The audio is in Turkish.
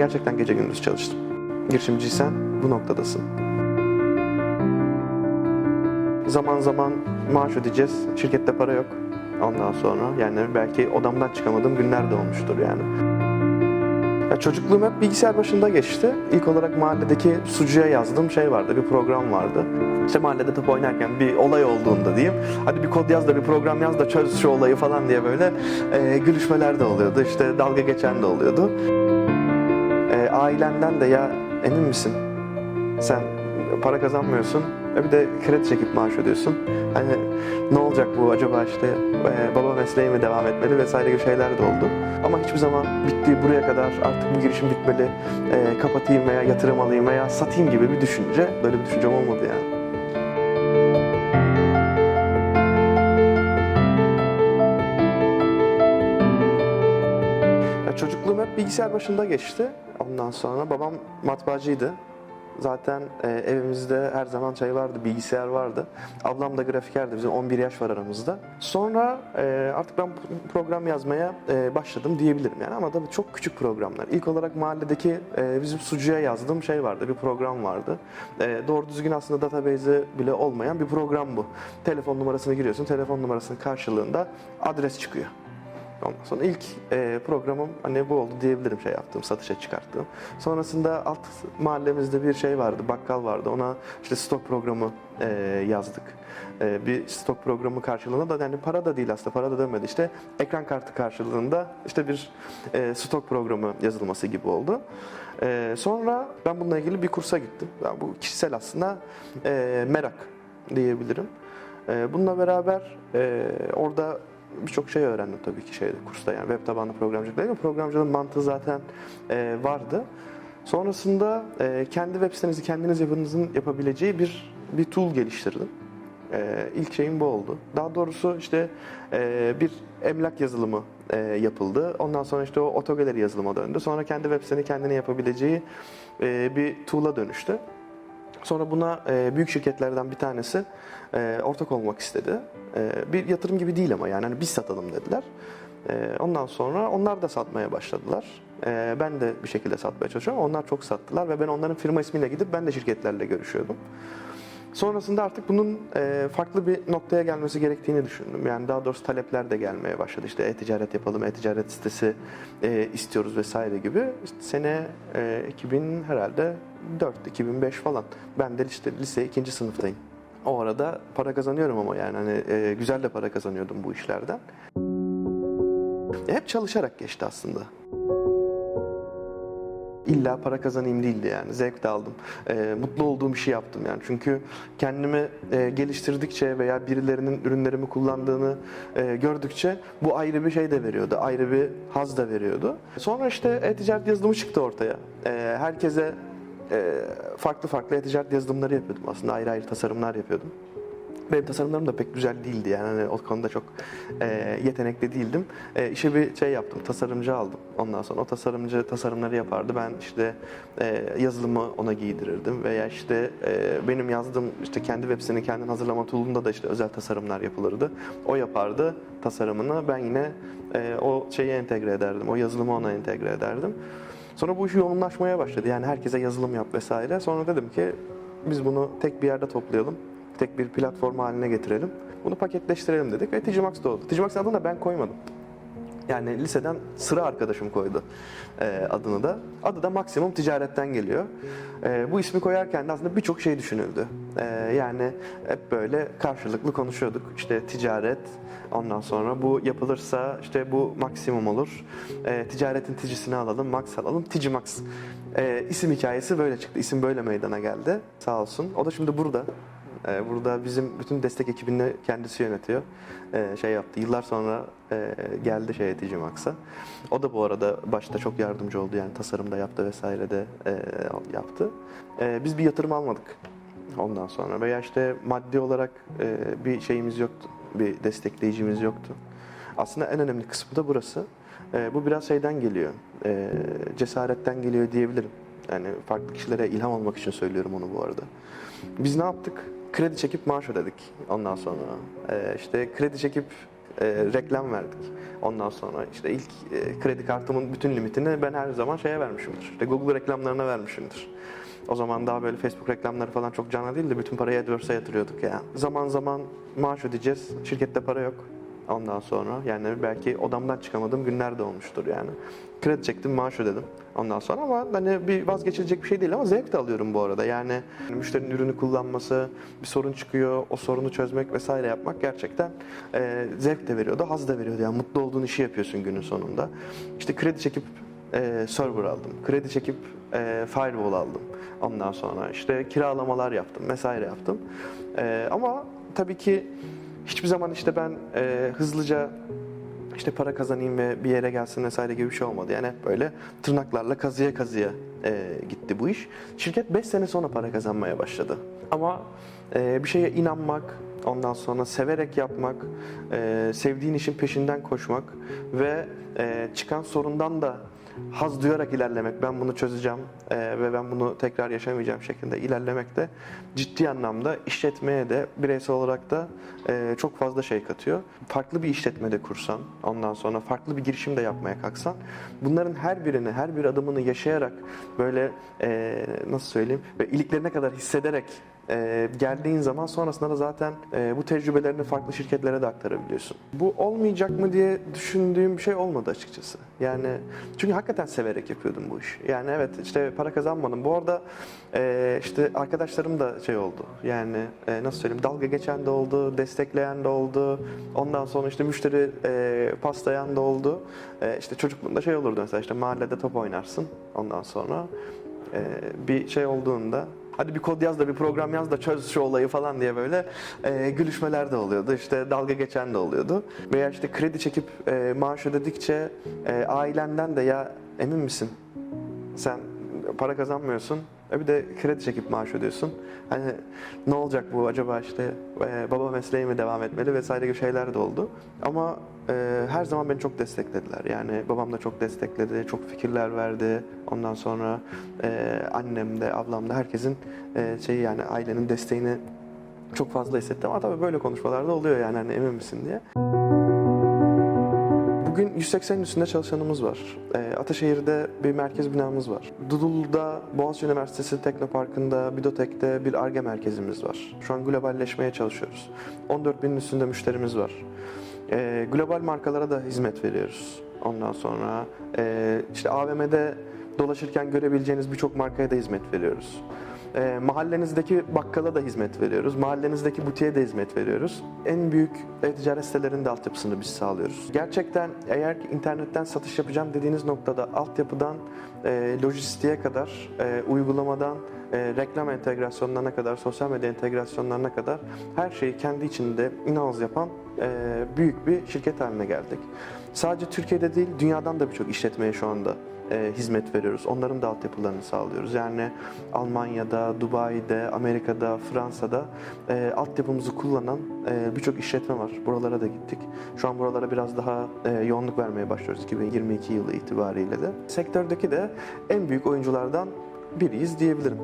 gerçekten gece gündüz çalıştım. Girişimciysen bu noktadasın. Zaman zaman maaş ödeyeceğiz. Şirkette para yok. Ondan sonra yani belki odamdan çıkamadığım günler de olmuştur yani. Ya çocukluğum hep bilgisayar başında geçti. İlk olarak mahalledeki sucuya yazdığım şey vardı, bir program vardı. İşte mahallede top oynarken bir olay olduğunda diyeyim, hadi bir kod yaz da bir program yaz da çöz şu olayı falan diye böyle e, gülüşmeler de oluyordu. İşte dalga geçen de oluyordu. E, ailenden de ya emin misin sen para kazanmıyorsun ve bir de kredi çekip maaş ödüyorsun. Hani ne olacak bu acaba işte e, baba mesleği mi devam etmeli vesaire gibi şeyler de oldu. Ama hiçbir zaman bitti buraya kadar artık bu girişim bitmeli e, kapatayım veya yatırım alayım veya satayım gibi bir düşünce böyle bir düşüncem olmadı yani. Ya çocukluğum hep bilgisayar başında geçti. Ondan sonra babam matbaacıydı. Zaten e, evimizde her zaman şey vardı, bilgisayar vardı. Ablam da grafikerdi, bizim 11 yaş var aramızda. Sonra e, artık ben program yazmaya e, başladım diyebilirim yani ama da çok küçük programlar. İlk olarak mahalledeki e, bizim sucuya yazdığım şey vardı, bir program vardı. E, doğru düzgün aslında database'i bile olmayan bir program bu. Telefon numarasını giriyorsun, telefon numarasının karşılığında adres çıkıyor. Ondan sonra ilk e, programım hani bu oldu diyebilirim şey yaptığım, satışa çıkarttığım. Sonrasında alt mahallemizde bir şey vardı, bakkal vardı. Ona işte stok programı e, yazdık. E, bir stok programı karşılığında da yani para da değil aslında, para da demedi. İşte ekran kartı karşılığında işte bir e, stok programı yazılması gibi oldu. E, sonra ben bununla ilgili bir kursa gittim. Yani bu kişisel aslında e, merak diyebilirim. E, bununla beraber e, orada birçok şey öğrendim tabii ki şeyde kursta yani web tabanlı programcılık değil mi? Programcılığın mantığı zaten e, vardı. Sonrasında e, kendi web sitenizi kendiniz yapınızın yapabileceği bir bir tool geliştirdim. E, ilk şeyim bu oldu. Daha doğrusu işte e, bir emlak yazılımı e, yapıldı. Ondan sonra işte o otogaleri yazılıma döndü. Sonra kendi web siteni kendine yapabileceği e, bir tool'a dönüştü. Sonra buna e, büyük şirketlerden bir tanesi e, ortak olmak istedi. E, bir yatırım gibi değil ama yani hani biz satalım dediler. E, ondan sonra onlar da satmaya başladılar. E, ben de bir şekilde satmaya çalışıyorum. Onlar çok sattılar ve ben onların firma ismiyle gidip ben de şirketlerle görüşüyordum. Sonrasında artık bunun e, farklı bir noktaya gelmesi gerektiğini düşündüm. Yani daha doğrusu talepler de gelmeye başladı. İşte e-ticaret yapalım, e-ticaret sitesi e, istiyoruz vesaire gibi. İşte sene e, 2000 herhalde 4, 2005 falan. Ben de işte lise ikinci sınıftayım. O arada para kazanıyorum ama yani hani e, güzel de para kazanıyordum bu işlerden. E, hep çalışarak geçti aslında. İlla para kazanayım değildi yani. Zevk de aldım. Ee, mutlu olduğum işi yaptım yani. Çünkü kendimi e, geliştirdikçe veya birilerinin ürünlerimi kullandığını e, gördükçe bu ayrı bir şey de veriyordu. Ayrı bir haz da veriyordu. Sonra işte e-ticaret yazılımı çıktı ortaya. E, herkese e, farklı farklı e-ticaret yazılımları yapıyordum aslında. Ayrı ayrı tasarımlar yapıyordum. Benim tasarımlarım da pek güzel değildi yani hani o konuda çok e, yetenekli değildim. E, işe bir şey yaptım, tasarımcı aldım. Ondan sonra o tasarımcı tasarımları yapardı. Ben işte e, yazılımı ona giydirirdim veya işte e, benim yazdığım işte kendi web sitesini kendin hazırlama tool'unda da işte özel tasarımlar yapılırdı. O yapardı tasarımını. Ben yine e, o şeyi entegre ederdim. O yazılımı ona entegre ederdim. Sonra bu iş yoğunlaşmaya başladı. Yani herkese yazılım yap vesaire. Sonra dedim ki biz bunu tek bir yerde toplayalım tek bir platform haline getirelim. Bunu paketleştirelim dedik ve Ticimax doğdu. Ticimax adını da ben koymadım. Yani liseden sıra arkadaşım koydu e, adını da. Adı da Maksimum Ticaret'ten geliyor. E, bu ismi koyarken de aslında birçok şey düşünüldü. E, yani hep böyle karşılıklı konuşuyorduk. İşte ticaret, ondan sonra bu yapılırsa işte bu maksimum olur. E, ticaretin ticisini alalım, max alalım, Ticimax. E, isim hikayesi böyle çıktı. İsim böyle meydana geldi. Sağ olsun. O da şimdi burada. Ee, Burada bizim bütün destek ekibini kendisi yönetiyor. Ee, Şey yaptı. Yıllar sonra e, geldi şeye Digimax'a. O da bu arada başta çok yardımcı oldu yani tasarımda yaptı vesaire de e, yaptı. Ee, Biz bir yatırım almadık ondan sonra veya işte maddi olarak e, bir şeyimiz yoktu. Bir destekleyicimiz yoktu. Aslında en önemli kısmı da burası. E, Bu biraz şeyden geliyor. e, Cesaretten geliyor diyebilirim. Yani farklı kişilere ilham olmak için söylüyorum onu bu arada. Biz ne yaptık? Kredi çekip maaş ödedik ondan sonra. Ee, işte kredi çekip e, reklam verdik. Ondan sonra işte ilk e, kredi kartımın bütün limitini ben her zaman şeye vermişimdir. İşte Google reklamlarına vermişimdir. O zaman daha böyle Facebook reklamları falan çok canlı değildi. Bütün parayı AdWords'a yatırıyorduk yani. Zaman zaman maaş ödeyeceğiz. Şirkette para yok. Ondan sonra yani belki odamdan çıkamadığım günler de olmuştur yani. Kredi çektim, maaş ödedim ondan sonra ama hani bir vazgeçilecek bir şey değil ama zevk de alıyorum bu arada. Yani müşterinin ürünü kullanması, bir sorun çıkıyor, o sorunu çözmek vesaire yapmak gerçekten e, zevk de veriyordu, haz da veriyordu. Yani mutlu olduğun işi yapıyorsun günün sonunda. İşte kredi çekip e, server aldım, kredi çekip e, firewall aldım. Ondan sonra işte kiralamalar yaptım, vesaire yaptım. E, ama tabii ki hiçbir zaman işte ben e, hızlıca işte para kazanayım ve bir yere gelsin vesaire gibi bir şey olmadı. Yani hep böyle tırnaklarla kazıya kazıya e, gitti bu iş. Şirket 5 sene sonra para kazanmaya başladı. Ama e, bir şeye inanmak, ondan sonra severek yapmak, e, sevdiğin işin peşinden koşmak ve e, çıkan sorundan da haz duyarak ilerlemek, ben bunu çözeceğim e, ve ben bunu tekrar yaşamayacağım şeklinde ilerlemek de ciddi anlamda işletmeye de bireysel olarak da e, çok fazla şey katıyor. Farklı bir işletmede kursan, ondan sonra farklı bir girişim de yapmaya kalksan, bunların her birini, her bir adımını yaşayarak böyle e, nasıl söyleyeyim, ve iliklerine kadar hissederek e, geldiğin zaman sonrasında da zaten e, bu tecrübelerini farklı şirketlere de aktarabiliyorsun. Bu olmayacak mı diye düşündüğüm bir şey olmadı açıkçası. Yani çünkü hakikaten severek yapıyordum bu işi. Yani evet işte para kazanmadım. Bu arada e, işte arkadaşlarım da şey oldu. Yani e, nasıl söyleyeyim dalga geçen de oldu, destekleyen de oldu. Ondan sonra işte müşteri e, paslayan da oldu. E, işte çocukluğunda şey olurdu mesela işte mahallede top oynarsın. Ondan sonra e, bir şey olduğunda hadi bir kod yaz da bir program yaz da çöz şu olayı falan diye böyle e, gülüşmeler de oluyordu. İşte dalga geçen de oluyordu. Veya işte kredi çekip e, maaş ödedikçe e, ailenden de ya emin misin sen para kazanmıyorsun e bir de kredi çekip maaş ödüyorsun. Hani ne olacak bu acaba işte e, baba mesleği mi devam etmeli vesaire gibi şeyler de oldu. Ama e, her zaman beni çok desteklediler. Yani babam da çok destekledi, çok fikirler verdi. Ondan sonra e, annem de, ablam da herkesin e, şeyi yani ailenin desteğini çok fazla hissettim. Ama tabii böyle konuşmalarda oluyor yani hani emin misin diye. Bugün 180'in üstünde çalışanımız var. E, Ataşehir'de bir merkez binamız var. Dudullu'da Boğaziçi Üniversitesi Teknoparkı'nda, Bidotek'te bir ARGE merkezimiz var. Şu an globalleşmeye çalışıyoruz. 14 binin üstünde müşterimiz var. E, global markalara da hizmet veriyoruz. Ondan sonra e, işte AVM'de dolaşırken görebileceğiniz birçok markaya da hizmet veriyoruz. E, mahallenizdeki bakkala da hizmet veriyoruz. Mahallenizdeki butiğe de hizmet veriyoruz. En büyük e-ticaret sitelerinin de altyapısını biz sağlıyoruz. Gerçekten eğer internetten satış yapacağım dediğiniz noktada altyapıdan e, lojistiğe kadar, e, uygulamadan e, reklam entegrasyonlarına kadar, sosyal medya entegrasyonlarına kadar her şeyi kendi içinde inanılmaz yapan e, büyük bir şirket haline geldik. Sadece Türkiye'de değil, dünyadan da birçok işletmeye şu anda e, hizmet veriyoruz. Onların da altyapılarını sağlıyoruz. Yani Almanya'da, Dubai'de, Amerika'da, Fransa'da e, altyapımızı kullanan e, birçok işletme var. Buralara da gittik. Şu an buralara biraz daha e, yoğunluk vermeye başlıyoruz 2022 yılı itibariyle de. Sektördeki de en büyük oyunculardan biriyiz diyebilirim.